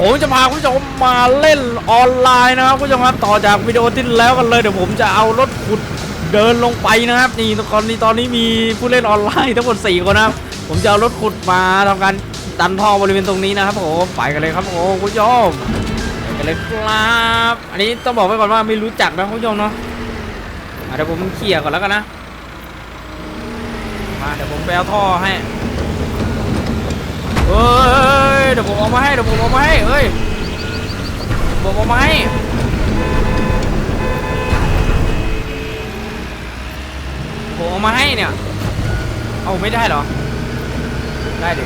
ผมจะพาคุณผู้ชมมาเล่นออนไลน์นะครับคุณผู้ชมครับต่อจากวิดีโอที่แล้วกันเลยเดี๋ยวผมจะเอารถขุดเดินลงไปนะครับ นี่ตอนนี้ตอนนี้มีผู้เล่นออนไลน์ทั้งหมด4คนนะครับผมจะเอารถขุดมาทำการดันท่อบริเวณตรงนี้นะครับผมไปกันเลยครับโอ้คุณผู้ชมไปกันเลยครับอันนี้ต้องบอกไว้ก่อนว่าไม่รู้จักนะคุณผู้ชมเนาะเดี๋ยวผมเคลียร์ก่อนแล้วกันนะมาเดี๋ยวผมไปเอาท่อให้ เฮ้ยเดี๋ยวผมเอามาให้เดี๋ยวผมเอามาให้เฮ้ยผมเอามาให้ผมเอามาให้เนี่ยเอาไม่ได้เหรอ ได้ดิ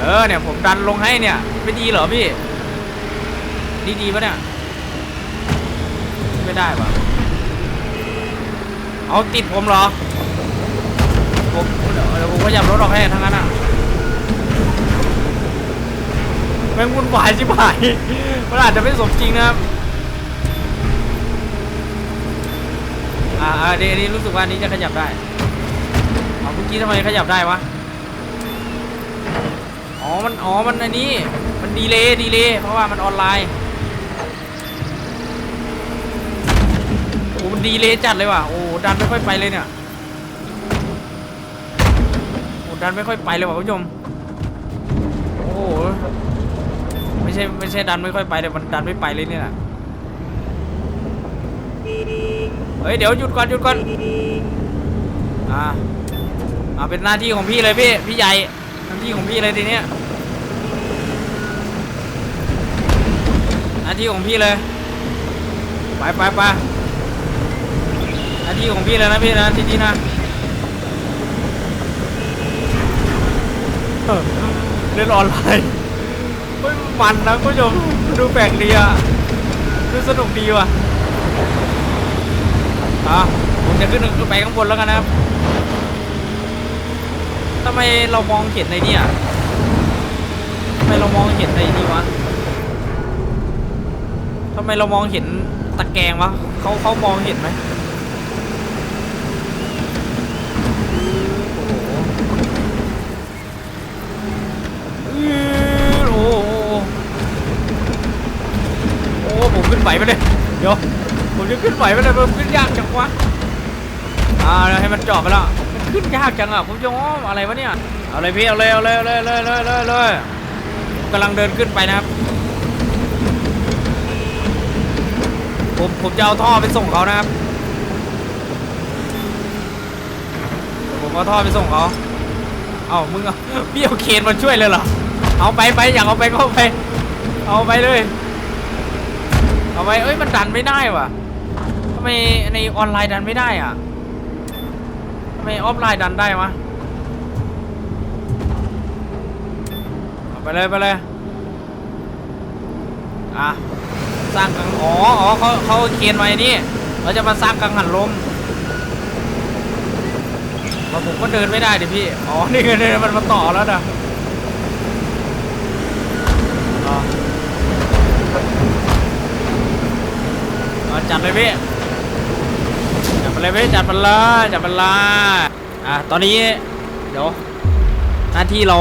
เออเนี่ยผมดันลงให้เนี่ยไม่ดีเหรอพี่ดีดีปะเนี่ยไม่ได้ปะ เอาติดผมเหรอ ผมเดี๋ยวผมขยับรถออกให้ทั้งนั้นอะแม่งวุ่นวายชิบหายมันอาจจะไม่สมจริงนะครับ อ่าอ่าเดี๋ยวอันนี้รู้สึกว่านนี้จะขยับได้เอาเมื่อกี้ทำไมขยับได้วะ อ๋อ มัน อ๋อ มันอันนี้ มันดีเลย์ดีเลย์เพราะว่ามันออนไลน์ โอ้มันดีเลยจัดเลยว่ะโอ้ดันไม่ค่อยไปเลยเนี่ยโอ้ดันไม่ค่อยไปเลยว่ะคุณผู้ชมโอ้ไม่ใช่ไม่ใช่ดันไม่ค่อยไปแต่มันดันไม่ไปเลยเนี่ยเฮ้ยเดี๋ยวหยุดก่อนหยุดก่อนอ่าอ่าเป็นหน้าที่ของพี่เลยพี่พี่ใหญ่หน้าที่ของพี่เลยทีเนี้ยหน้าที่ของพี่เลยไปไปไปาที่ของพี่เลยนะพี่นะทีนี้นะเล่นออนไลน์เฮ้ยมันนะคุณผู้ชมดูแปลกดีอะดูสนุกดีว่ะอะผมจะขึ้นไปข้างบนแล้วกันนะครับทำไมเรามองเห็นในนี่อะทำไมเรามองเห็นในนี่วะทำไมเรามองเห็นตะแกรงวะเขาเขามองเห็นไหม อื้อโอ้โหโอ้โหมขึ้นไหวไปเลยเดี๋ยวผมจะขึ้นไหวไปเลยมันขึ้นยากจังวะอ่าให้มันจอดไปแล้วมันขึ้นยากจังอะผมจะง้ออะไรวะเนี่ยเอาเลยพี่เอาเลยเอาเลยเอาเลยเอาเลยเอาเลยเอาเลยกำลังเดินขึ้นไปนะครับผมผมจะเอาท่อไปส่งเขานะครับผมเอาท่อไปส่งเขาเอามึงเอาพี่เอาเคนมาช่วยเลยเหรอเอาไปไปอยากเอาไปก็ไปเอาไปเลย เอาไปเอ้ยมันดันไม่ได้ว่ะทำไมในออนไลน์ดันไม่ได้อะทำไมออฟไลน์ดันได้วะเอาไปเลยไปเลยอะสร้างกังอ๋ออ๋อเขาเขาเอาเคนไอ้นี่เราจะมาสร้างกังหันลมว่าผมก็เดินไม่ได้ดิพี่ อ๋อ นี่ไงเนี่ยมันมาต่อแล้วนะอ๋อเอา จัดเลยพี่จัดไปเลยพี่จัดไปเลยจัดไปเลยอะตอนนี้เดี๋ยวหน้าที่เรา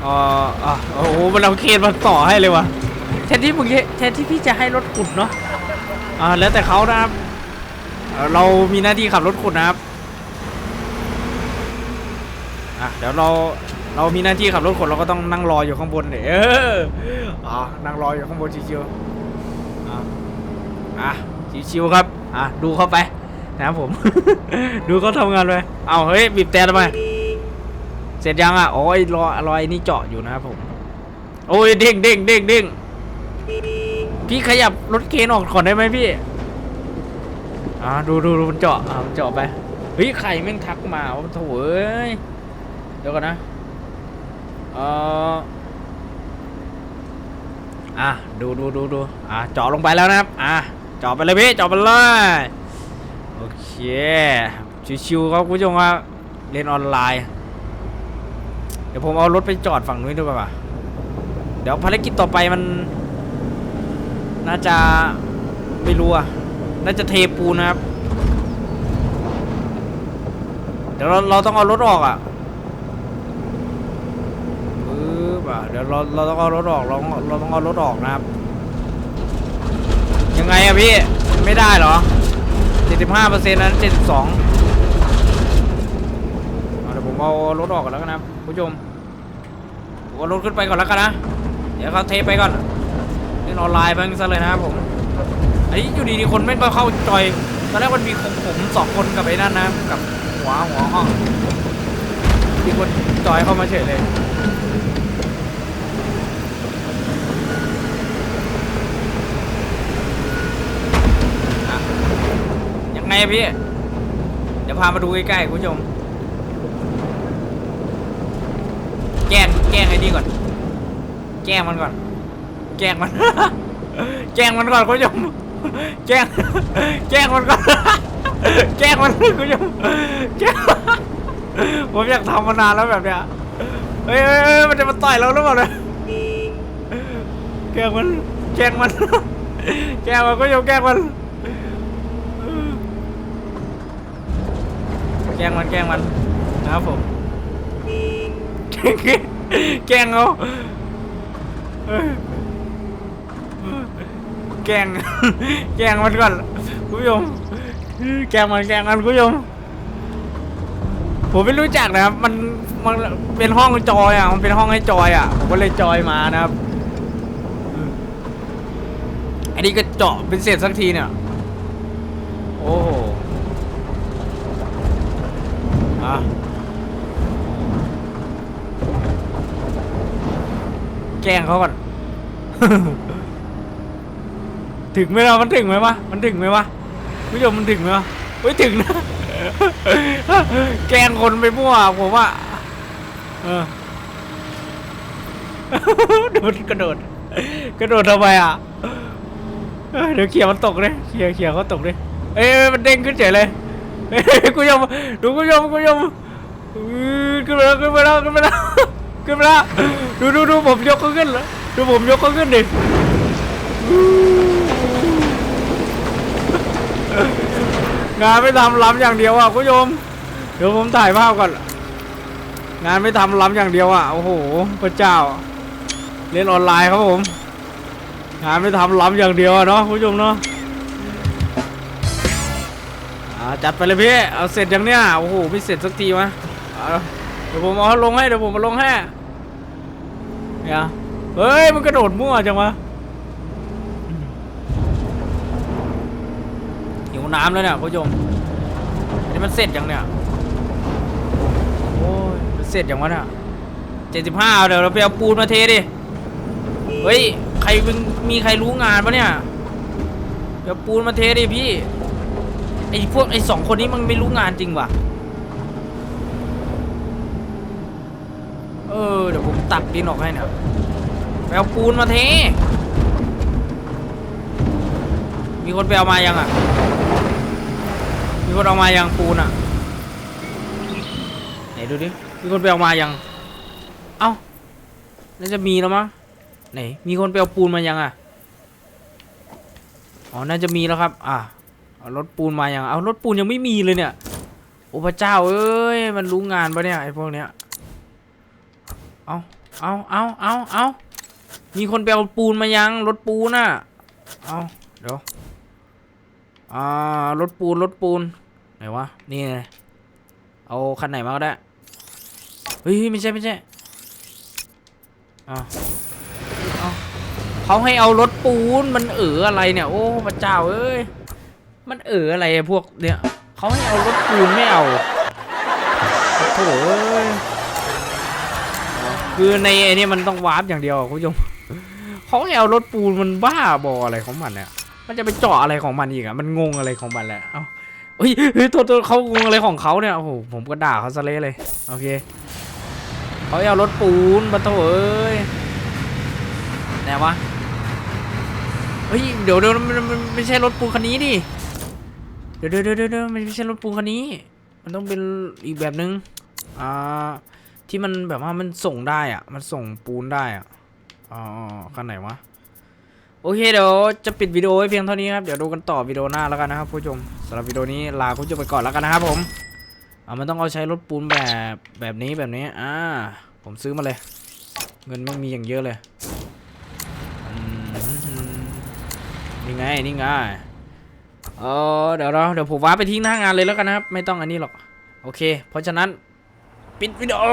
เอ่ออะโอ้โหมันเอาเคนมาต่อให้เลยวะแทนที่มึงแทนที่พี่จะให้รถขุดเนาะอ่าแล้วแต่เขานะครับเรามีหน้าที่ขับรถขุดนะครับอะเดี๋ยวเราเรามีหน้าที่ขับรถขุดเราก็ต้องนั่งรออยู่ข้างบนเนี่ยเอออ๋อนั่งรออยู่ข้างบนชิวๆอะ อะชิวๆครับอะดูเข้าไปนะครับผม ดูเขาทำงานไปเอาเฮ้ยบีบแต่ทำไมเสร็จยังอะโอ้ยรอรอไอ้นี่เจาะอยู่นะครับผม โอ้ยเด้งเด้งเด้งเด้งพี่ขยับรถเคนออกก่อนได้ไหมพี่อ่าดูดูดูมันเจาะอ่ามันเจาะไปเฮ้ยใครแม่งทักมาว่าโถเอ้ยเดี๋ยวก่อนนะเอออะดูดูดูดูอะเจาะลงไปแล้วนะครับ อะ จาะไปเลยพี่จาะไปเลยโอเคชิวๆครับคุณผู้ชมครับเรียนออนไลน์ เดี๋ยวผมเอารถไปจอดฝั่งนู้นด้วยป่ะเดี๋ยวภารกิจต่อไปมัน น่าจะไม่รู้อะน่าจะเทปูนะครับ เดี๋ยวเราเราต้องเอารถออกอะปึ๊บอะเดี๋ยวเราเราต้องเอารถออกเราเราต้องเอารถออกนะครับ อะพี่ ไม่ได้เหรอ 75เปอร์เซ็นนั้น 72เดี๋ยวผมเอารถออกก่อนแล้วกันนะครับผู้ชมผมเอารถขึ้นไปก่อนแล้วกันนะ เดี๋ยวเขาเทไปก่อนเล่นออนไลน์บ้างซะเลยนะครับผมไอ้อยู่ดีๆคนแม่ก็เข้าจอย ตอนแรกมันมีของผมสองคนกับไอ้นั่นนะ กับหัวหัวห้องมีคนจอยเข้ามาเฉยเลย อะยั งไงอะพี่ เดี๋ยวพามาดูใกล้ๆคุณผู้ชม แกล้งแกล้งไอ้นี่ก่อน แกล้งมันก่อน แกล้งมัน แกล้งมันก่อนคุณผู้ชม แกล้ง แกล้งมันก่อน แกล้งมันคุณผู้ชม แกล้ง ผมอยากทำมานานแล้วแบบเนี้ย เฮ้ยเฮ้ยเฮ้ยมันจะมาต่อยเราหรือเปล่าเนี่ยแกล้งมัน แกล้งมัน แกล้งมันคุณผู้ชมแกล้งมัน แกล้งมันแกล้งมันนะครับผมแกล้งแกล้งเขาแกล้งแกล้งมันก่อนคุณผู้ชมแกล้งมันแกล้งมันคุณผู้ชมผมไม่รู้จักนะครับ มันมันเป็นห้องจอยอะ มันเป็นห้องให้จอยอะ ผมก็เลยจอยมานะครับ อันนี้ก็เจาะเป็นเศษสักทีเนี่ย โอ้โห อะแกล้งเขาก่อน ถึงไหมล่ะมันถึงไหมวะ มันถึงไหมวะผู้ชมมันถึงไหมวะเฮ้ยถึงนะ แกล้งคนไปมั่วผมว่า เออ โดดกระโดด กระโดดทำไมอะ เดี๋ยวเขี่ยมันตกเลยเขี่ยเขี่ยเขาตกเลย เอ้ยมันเด้งขึ้นเฉยเลย กูยอมดูกูยอมกูยอมขึ้นไปแล้วขึ้นไปแล้วขึ้นไปแล้วขึ้นไปแล้วดูดูดูผมยกขึ้นแล้วดูผมยกขึ้นดิงานไม่ทำล้ำอย่างเดียวอะคุณผู้ชมเดี๋ยวผมถ่ายภาพก่อนงานไม่ทำล้ำอย่างเดียวอะโอ้โหพระเจ้า เล่นออนไลน์ครับผม งานไม่ทำล้ำอย่างเดียวอะเนาะคุณผู้ชมเนาะ จัดไปเลยพี่ เอาเสร็จยังเนี่ย โอ้โห ไม่เสร็จสักทีวะเดี๋ยวผมเอาลงให้ เดี๋ยวผมมาลงให้เนี่ยเฮ้ย มันกระโดดมั่วจังวะหิวน้ำแล้วเนี่ยคุณผู้ชมอันนี้มันเสร็จยังเนี่ย โอ้ย มันเสร็จยังวะเนี่ยเจ็ดสิบห้าเดี๋ยวเราไปเอาปูนมาเทดิ เฮ้ย ใครมีใครรู้งานปะเนี่ยเดี๋ยวปูนมาเทดิพี่ ไอ้พวกไอ้สองคนนี้มันไม่รู้งานจริงว่ะ เออ เดี๋ยวผมตัดดินออกให้เนี่ยไปเอาปูนมาเท มีคนไปเอามายังอะ มีคนเอามายังปูนอะ ไหนดูดิ มีคนไปเอามายัง เอ้า น่าจะมีแล้วมั้ง ไหน มีคนไปเอาปูนมายังอะ อ๋อ น่าจะมีแล้วครับ อะเอา รถปูนมาอย่างเอารถปูนยังไม่มีเลยเนี่ย โอ้พระเจ้าเอ้ย มันรู้งานปะเนี่ยไอ้พวกเนี้ย เอาเอาเอาเอาเอามีคนไปเอาปูนมายังรถปูนน่ะ เอาเดี๋ยว อ่ารถปูนรถปูนไหนวะ นี่ไง เอาคันไหนมาก็ได้ เฮ้ยไม่ใช่ไม่ใช่เอาเอาเขาให้เอารถปูนมันเอออะไรเนี่ย โอ้พระเจ้าเอ้ย มันเอออะไรอะพวกเนี่ยเขาให้เอารถปูนไม่เอาโถ่เอ้ยคือในไอ้นี่มันต้องวาร์ปอย่างเดียวคุณผู้ชมเขาให้เอารถปูนมันบ้าบออะไรของมันเนี่ยมันจะไปเจาะอะไรของมันอีกอะมันงงอะไรของมันแหละเอ้าเฮ้ยเฮ้ยตัวตัวเขางงอะไรของเขาเนี่ยโอ้โหผมก็ด่าเขาซะเละเลยโอเคเขาใหเอารถปูนมาโถ่เอ้ยไหนวะเฮ้ยเดี๋ยวเดี๋ยวมันมันไม่ใช่รถปูนคันนี้ดิ ดี๋ยวเดี๋ยวเดี๋ยวเดี๋ยวมันไม่ใช่รถปูนคันนี้ มันต้องเป็นอีกแบบนึง อ่า ที่มันแบบว่ามันส่งได้อะมันส่งปูนได้อะอ๋อคันไหนวะ โอเคเดี๋ยวจะปิดวิดีโอไว้เพียงเท่านี้ครับ เดี๋ยวดูกันต่อวิดีโอหน้าแล้วกันนะครับผู้ชมสำหรับวิดีโอนี้ลาคุณผู้ชมไปก่อนแล้วกันนะครับผมอ่ามันต้องเอาใช้รถปูนแบบแบบนี้แบบนี้ อ่า ผมซื้อมาเลย เงินไม่มีอย่างเยอะเลยอืมนี่ไงนี่ไง เออเดี๋ยวเราเดี๋ยวผมว้าไปทิ้งหน้างานเลยแล้วกันนะครับ ไม่ต้องอันนี้หรอก โอเค เพราะฉะนั้น ปิดวิดีโอ